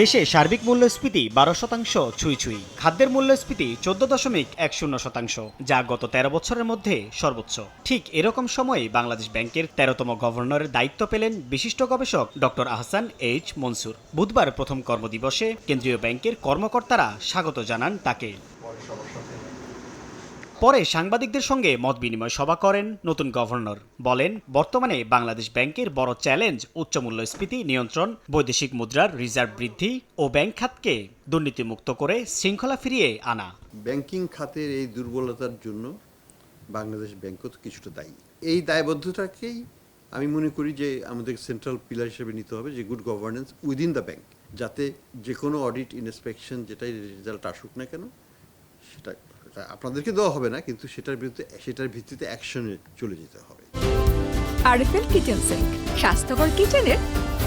দেশে সার্বিক মূল্যস্ফীতি বারো শতাংশ, ছুঁই ছুঁই। খাদ্যের মূল্যস্ফীতি চোদ্দ দশমিক এক শূন্য শতাংশ, যা গত তেরো বছরের মধ্যে সর্বোচ্চ। ঠিক এরকম সময়ে বাংলাদেশ ব্যাংকের তেরোতম গভর্নরের দায়িত্ব পেলেন বিশিষ্ট গবেষক ডক্টর আহসান এইচ মনসুর। বুধবার প্রথম কর্মদিবসে কেন্দ্রীয় ব্যাংকের কর্মকর্তারা স্বাগত জানান তাকে। পরে সাংবাদিকদের সঙ্গে মত বিনিময় সভা করেন নতুন গভর্নর। বলেন, বর্তমানে বাংলাদেশ ব্যাংকের বড় চ্যালেঞ্জ উচ্চ মূল্যস্ফীতি নিয়ন্ত্রণ, বৈদেশিক মুদ্রার রিজার্ভ বৃদ্ধি ও ব্যাংক খাতকে দুর্নীতিমুক্ত করে শৃঙ্খলা ফিরিয়ে আনা। ব্যাংকিং খাতের এই দুর্বলতার জন্য বাংলাদেশ ব্যাংকও তো কিছুটা দায়ী। এই দায়বদ্ধতাকেই আমি মনে করি যে আমাদের সেন্ট্রাল পিলার হিসেবে নিতে হবে যে good governance within the bank যাতে যে কোনো অডিট ইন্সপেকশন যেটাই রেজাল্ট আসুক না কেন সেটা আপনাদেরকে দেওয়া হবে না কিন্তু সেটার বিরুদ্ধে সেটার ভিত্তিতে অ্যাকশনে চলে যেতে হবে। আরএফএল কিচেন সিঙ্ক স্বাস্থ্যকর কিচেনের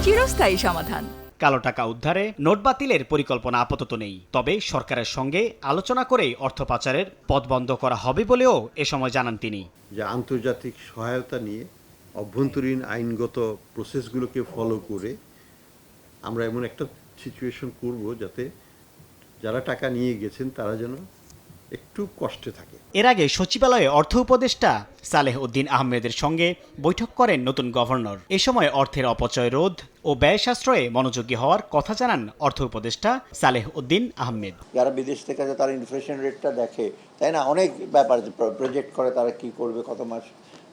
চিরস্থায়ী সমাধান। কালো টাকা উদ্ধারে নোট বাতিলের পরিকল্পনা আপাতত নেই। তবে সরকারের সঙ্গে আলোচনা করেই অর্থ পাচারের পথ বন্ধ করা হবে বলেও এ সময় জানান তিনি। যে আন্তর্জাতিক সহায়তা নিয়ে অভ্যন্তরীণ আইনগত প্রসেসগুলোকে ফলো করে আমরা এমন একটা সিচুয়েশন করব যাতে যারা টাকা নিয়ে গেছেন তারা যেন একটু কষ্টে থাকে। এর আগে সচিবালয়ে অর্থ উপদেষ্টা সালেহ উদ্দিন আহমেদের সঙ্গে বৈঠক করেন নতুন গভর্নর। এ সময় অর্থের অপচয় রোধ ও ব্যয় সাশ্রয়ে মনোযোগী হওয়ার কথা জানান অর্থ উপদেষ্টা সালেহ উদ্দিন আহমেদ। যারা বিদেশ থেকে আসে তারা ইনফ্লেশন রেটটা দেখে তাই না? অনেক ব্যাপার প্রজেক্ট করে তারা কি করবে কত মাস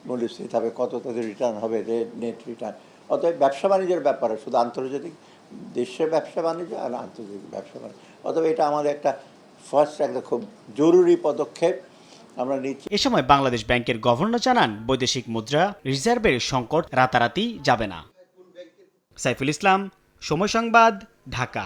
মূল্যস্থিতি হবে কত তাদের রিটার্ন হবে নেট রিটার্ন অতএব ব্যবসা বাণিজ্যের ব্যাপারে শুধু আন্তর্জাতিক দেশের ব্যবসা বাণিজ্য আর আন্তর্জাতিক ব্যবসা বাণিজ্য। অতএব এটা আমাদের একটা ফার্স্ট একটা খুব জরুরি পদক্ষেপ আমরা নিচ্ছি। এ সময় বাংলাদেশ ব্যাংকের গভর্নর জানান, বৈদেশিক মুদ্রা রিজার্ভের সংকট রাতারাতি যাবে না। সাইফুল ইসলাম, সময় সংবাদ, ঢাকা।